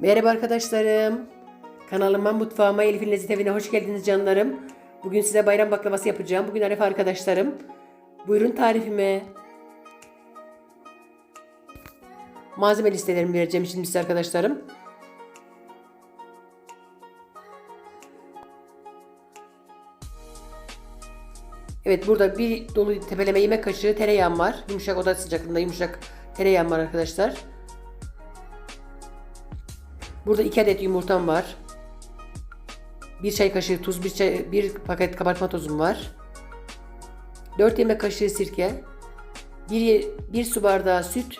Merhaba arkadaşlarım. Kanalıma, mutfağıma, Elif'in Lezzet Evi'ne hoş geldiniz canlarım. Bugün size bayram baklavası yapacağım. Bugün Arif arkadaşlarım. Buyurun tarifime. Malzeme listelerimi vereceğim şimdi size arkadaşlarım. Evet burada bir dolu tepeleme yemek kaşığı tereyağım var. Yumuşak oda sıcaklığında yumuşak tereyağım var arkadaşlar. Burada 2 adet yumurtam var. 1 çay kaşığı tuz, 1 çay, bir paket kabartma tozum var. 4 yemek kaşığı sirke. 1, 1 su bardağı süt.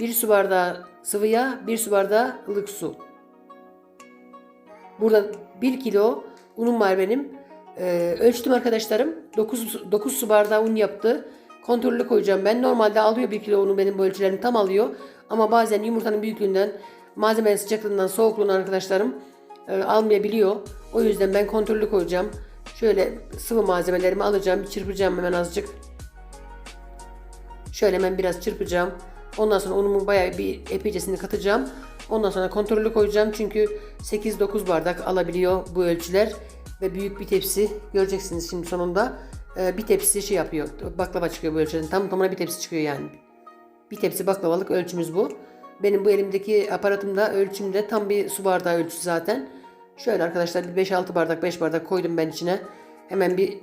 1 su bardağı sıvı yağ, 1 su bardağı ılık su. Burada 1 kilo unum var benim. Ee, ölçtüm arkadaşlarım. 9, 9 su bardağı un yaptı. Kontrollü koyacağım ben. Normalde alıyor 1 kilo unu benim bu ölçülerim tam alıyor. Ama bazen yumurtanın büyüklüğünden, malzemenin sıcaklığından, soğukluğundan arkadaşlarım e, almayabiliyor. O yüzden ben kontrollü koyacağım. Şöyle sıvı malzemelerimi alacağım. Çırpacağım hemen azıcık. Şöyle hemen biraz çırpacağım. Ondan sonra unumu bayağı bir epeycesini katacağım. Ondan sonra kontrollü koyacağım. Çünkü 8-9 bardak alabiliyor bu ölçüler. Ve büyük bir tepsi göreceksiniz şimdi sonunda. Ee, bir tepsi şey yapıyor. Baklava çıkıyor bu ölçüden. Tam tamına bir tepsi çıkıyor yani. Bir tepsi baklavalık ölçümüz bu. Benim bu elimdeki aparatımda ölçümde tam bir su bardağı ölçüsü zaten. Şöyle arkadaşlar bir 5-6 bardak 5 bardak koydum ben içine. Hemen bir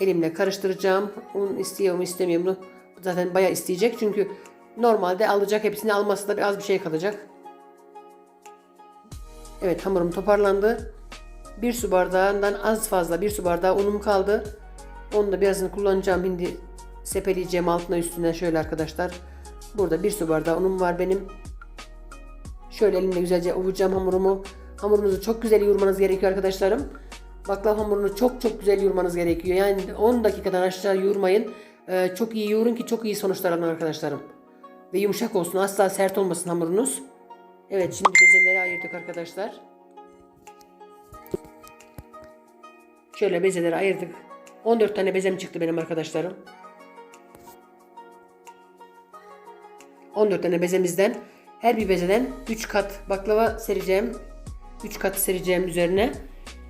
elimle karıştıracağım. Un istiyor mu istemiyor mu? Zaten bayağı isteyecek çünkü normalde alacak hepsini alması da az bir şey kalacak. Evet hamurum toparlandı. Bir su bardağından az fazla bir su bardağı unum kaldı. Onu da birazını kullanacağım. Şimdi sepeleyeceğim altına üstüne şöyle arkadaşlar. Burada bir su bardağı unum var benim. Şöyle elimle güzelce ovacağım hamurumu. Hamurunuzu çok güzel yoğurmanız gerekiyor arkadaşlarım. Baklava hamurunu çok çok güzel yoğurmanız gerekiyor. Yani 10 dakikadan aşağı yoğurmayın. Ee, çok iyi yoğurun ki çok iyi sonuçlar alın arkadaşlarım. Ve yumuşak olsun. Asla sert olmasın hamurunuz. Evet şimdi bezeleri ayırdık arkadaşlar. Şöyle bezeleri ayırdık. 14 tane bezem çıktı benim arkadaşlarım. 14 tane bezemizden her bir bezeden 3 kat baklava sereceğim. 3 kat sereceğim üzerine.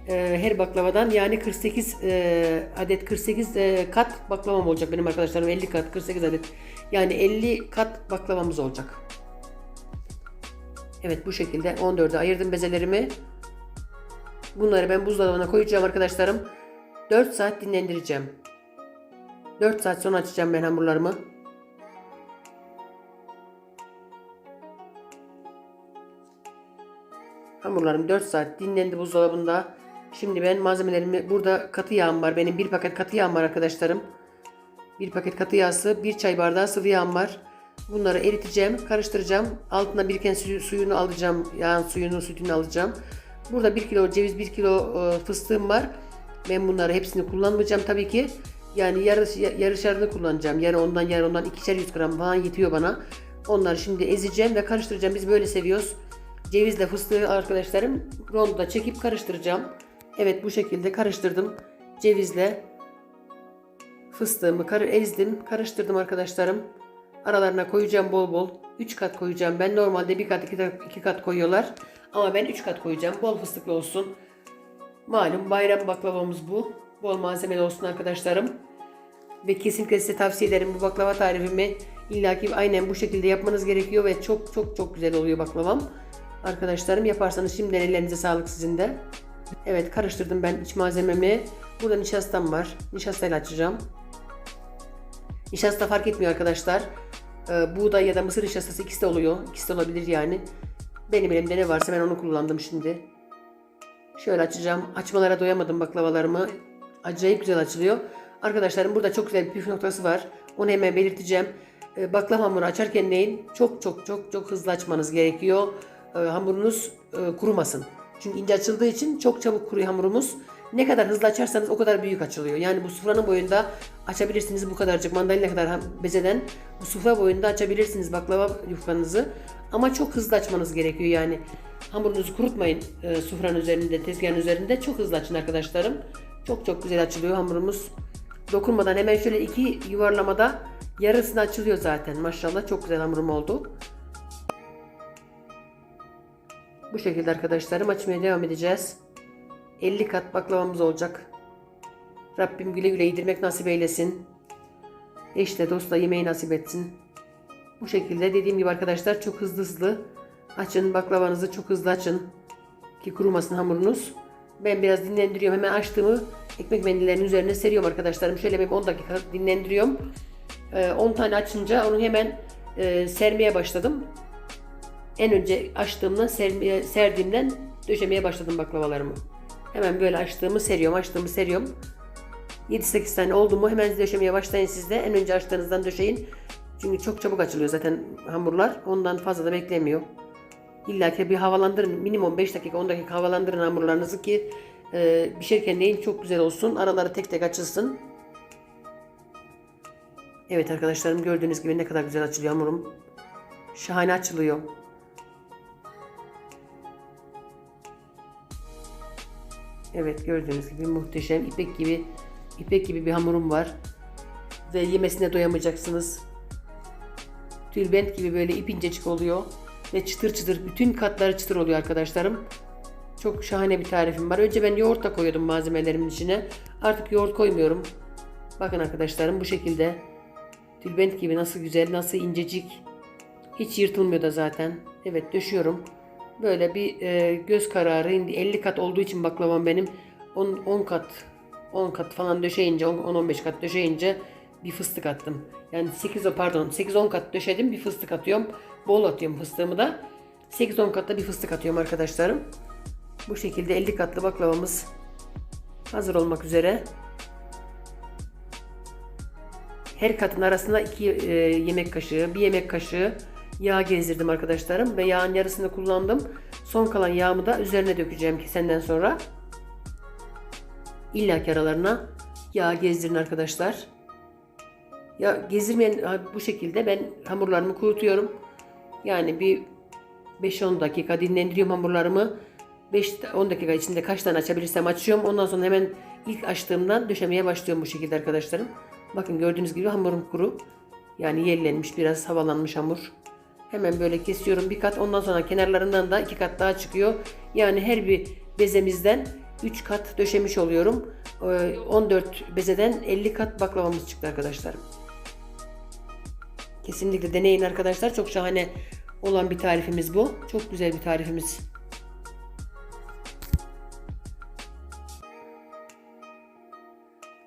Ee, her baklavadan yani 48 e, adet 48 e, kat baklavam olacak benim arkadaşlarım 50 kat 48 adet yani 50 kat baklavamız olacak. Evet bu şekilde 14'e ayırdım bezelerimi. Bunları ben buzdolabına koyacağım arkadaşlarım. 4 saat dinlendireceğim. 4 saat sonra açacağım ben hamurlarımı. Hamurlarım 4 saat dinlendi buzdolabında. Şimdi ben malzemelerimi burada katı yağım var. Benim bir paket katı yağım var arkadaşlarım. Bir paket katı yağsı, bir çay bardağı sıvı yağım var. Bunları eriteceğim, karıştıracağım. Altına biriken suyu- suyunu alacağım. Yağın suyunu, sütünü alacağım. Burada 1 kilo ceviz, 1 kilo e, fıstığım var. Ben bunları hepsini kullanmayacağım tabii ki. Yani yarı, yarışarını kullanacağım. Yarı ondan yarı ondan ikişer yüz gram falan yetiyor bana. Onları şimdi ezeceğim ve karıştıracağım. Biz böyle seviyoruz. Cevizle fıstığı arkadaşlarım rondoda çekip karıştıracağım. Evet bu şekilde karıştırdım. Cevizle fıstığımı kar ezdim. Karıştırdım arkadaşlarım. Aralarına koyacağım bol bol. 3 kat koyacağım. Ben normalde bir kat 2 kat, iki kat koyuyorlar. Ama ben 3 kat koyacağım. Bol fıstıklı olsun. Malum bayram baklavamız bu. Bol malzemeli olsun arkadaşlarım. Ve kesinlikle size tavsiye ederim bu baklava tarifimi illaki aynen bu şekilde yapmanız gerekiyor ve çok çok çok güzel oluyor baklavam. Arkadaşlarım yaparsanız şimdiden ellerinize sağlık sizin de. Evet karıştırdım ben iç malzememi. Burada nişastam var. Nişastayla açacağım. Nişasta fark etmiyor arkadaşlar. Ee, buğday ya da mısır nişastası ikisi de oluyor. İkisi de olabilir yani. Benim elimde ne varsa ben onu kullandım şimdi. Şöyle açacağım. Açmalara doyamadım baklavalarımı. Acayip güzel açılıyor. Arkadaşlarım burada çok güzel bir püf noktası var. Onu hemen belirteceğim. Ee, baklava hamuru açarken neyin? Çok çok çok çok hızlı açmanız gerekiyor. Ee, hamurunuz e, kurumasın. Çünkü ince açıldığı için çok çabuk kuruyor hamurumuz. Ne kadar hızlı açarsanız o kadar büyük açılıyor. Yani bu sufranın boyunda açabilirsiniz bu kadarcık mandalina kadar bezeden bu sufra boyunda açabilirsiniz baklava yufkanızı. Ama çok hızlı açmanız gerekiyor yani. Hamurunuzu kurutmayın e, sufranın üzerinde, tezgahın üzerinde. Çok hızlı açın arkadaşlarım. Çok çok güzel açılıyor hamurumuz. Dokunmadan hemen şöyle iki yuvarlamada yarısını açılıyor zaten. Maşallah çok güzel hamurum oldu. Bu şekilde arkadaşlarım açmaya devam edeceğiz. 50 kat baklavamız olacak. Rabbim güle güle yedirmek nasip eylesin. Eşle dostla yemeği nasip etsin. Bu şekilde dediğim gibi arkadaşlar çok hızlı hızlı açın baklavanızı çok hızlı açın ki kurumasın hamurunuz. Ben biraz dinlendiriyorum. Hemen açtığımı ekmek mendillerinin üzerine seriyorum arkadaşlarım. Şöyle bir 10 dakika dinlendiriyorum. Ee, 10 tane açınca onu hemen e, sermeye başladım. En önce açtığımda sermeye, serdiğimden döşemeye başladım baklavalarımı. Hemen böyle açtığımı seriyorum, açtığımı seriyorum. 7-8 tane oldu mu hemen döşemeye başlayın siz de. En önce açtığınızdan döşeyin. Çünkü çok çabuk açılıyor zaten hamurlar. Ondan fazla da beklemiyor. İlla ki bir havalandırın. Minimum 5 dakika 10 dakika havalandırın hamurlarınızı ki e, pişerken neyin çok güzel olsun. Araları tek tek açılsın. Evet arkadaşlarım gördüğünüz gibi ne kadar güzel açılıyor hamurum. Şahane açılıyor. Evet gördüğünüz gibi muhteşem ipek gibi ipek gibi bir hamurum var. Ve yemesine doyamayacaksınız. Tülbent gibi böyle ip incecik oluyor. Ve çıtır çıtır bütün katları çıtır oluyor arkadaşlarım. Çok şahane bir tarifim var. Önce ben yoğurt da koyuyordum malzemelerimin içine. Artık yoğurt koymuyorum. Bakın arkadaşlarım bu şekilde. Tülbent gibi nasıl güzel, nasıl incecik. Hiç yırtılmıyor da zaten. Evet döşüyorum. Böyle bir e, göz kararı indi. 50 kat olduğu için baklavam benim 10, 10 kat 10 kat falan döşeyince 10-15 kat döşeyince bir fıstık attım. Yani 8 o pardon 8-10 kat döşedim bir fıstık atıyorum. Bol atıyorum fıstığımı da. 8-10 katta bir fıstık atıyorum arkadaşlarım. Bu şekilde 50 katlı baklavamız hazır olmak üzere. Her katın arasında 2 yemek kaşığı, bir yemek kaşığı yağ gezdirdim arkadaşlarım ve yağın yarısını kullandım. Son kalan yağımı da üzerine dökeceğim ki senden sonra. İlla ki aralarına yağ gezdirin arkadaşlar. Ya gezdirmeyen bu şekilde ben hamurlarımı kurutuyorum. Yani bir 5-10 dakika dinlendiriyorum hamurlarımı. 5-10 dakika içinde kaç tane açabilirsem açıyorum. Ondan sonra hemen ilk açtığımdan döşemeye başlıyorum bu şekilde arkadaşlarım. Bakın gördüğünüz gibi hamurum kuru. Yani yerlenmiş biraz havalanmış hamur. Hemen böyle kesiyorum bir kat. Ondan sonra kenarlarından da iki kat daha çıkıyor. Yani her bir bezemizden 3 kat döşemiş oluyorum. Ee, 14 bezeden 50 kat baklavamız çıktı arkadaşlar. Kesinlikle deneyin arkadaşlar. Çok şahane olan bir tarifimiz bu. Çok güzel bir tarifimiz.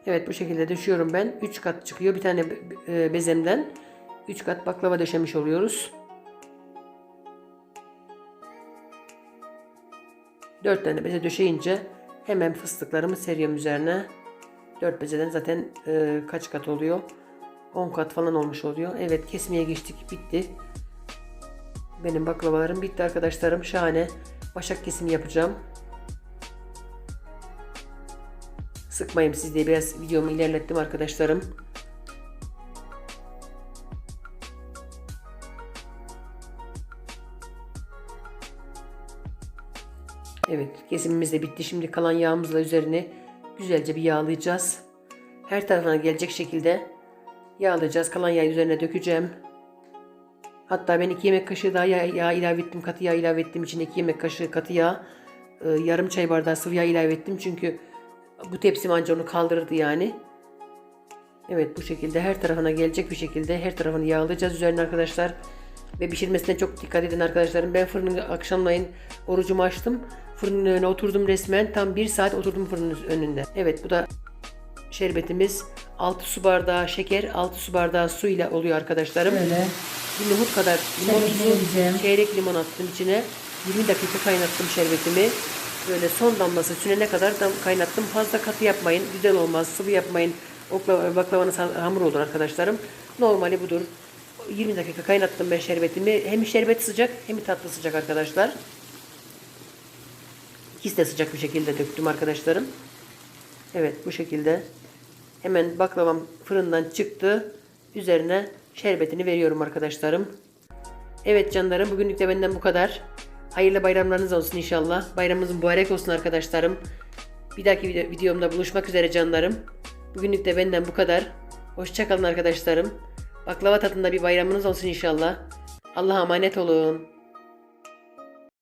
Evet bu şekilde döşüyorum ben. 3 kat çıkıyor bir tane e, bezemden. 3 kat baklava döşemiş oluyoruz. 4 tane beze döşeyince hemen fıstıklarımı seriyorum üzerine. 4 bezeden zaten e, kaç kat oluyor? 10 kat falan olmuş oluyor. Evet kesmeye geçtik. Bitti. Benim baklavalarım bitti arkadaşlarım. Şahane. Başak kesimi yapacağım. Sıkmayayım siz diye biraz videomu ilerlettim arkadaşlarım. Evet kesimimiz de bitti. Şimdi kalan yağımızla üzerine güzelce bir yağlayacağız. Her tarafına gelecek şekilde yağlayacağız. Kalan yağı üzerine dökeceğim. Hatta ben 2 yemek kaşığı daha yağ, yağ ilave ettim. Katı yağ ilave ettim. İçine 2 yemek kaşığı katı yağ. E, yarım çay bardağı sıvı yağ ilave ettim. Çünkü bu tepsim anca onu kaldırırdı yani. Evet bu şekilde her tarafına gelecek bir şekilde her tarafını yağlayacağız üzerine arkadaşlar. Ve pişirmesine çok dikkat edin arkadaşlarım. Ben fırını akşamlayın orucumu açtım. Fırının önüne oturdum resmen. Tam bir saat oturdum fırının önünde. Evet bu da şerbetimiz. 6 su bardağı şeker, 6 su bardağı su ile oluyor arkadaşlarım. Böyle Bir nohut kadar limon tuzu, çeyrek limon attım içine. 20 dakika kaynattım şerbetimi. Böyle son damlası sünene kadar dam- kaynattım. Fazla katı yapmayın. Güzel olmaz. Sıvı yapmayın. Okla, baklavanız ha- hamur olur arkadaşlarım. Normali budur. 20 dakika kaynattım ben şerbetimi. Hem şerbet sıcak hem tatlı sıcak arkadaşlar. İkisi de sıcak bir şekilde döktüm arkadaşlarım. Evet bu şekilde. Hemen baklavam fırından çıktı. Üzerine şerbetini veriyorum arkadaşlarım. Evet canlarım bugünlük de benden bu kadar. Hayırlı bayramlarınız olsun inşallah. Bayramımız mübarek olsun arkadaşlarım. Bir dahaki video- videomda buluşmak üzere canlarım. Bugünlük de benden bu kadar. Hoşçakalın arkadaşlarım. Baklava tadında bir bayramınız olsun inşallah. Allah'a emanet olun.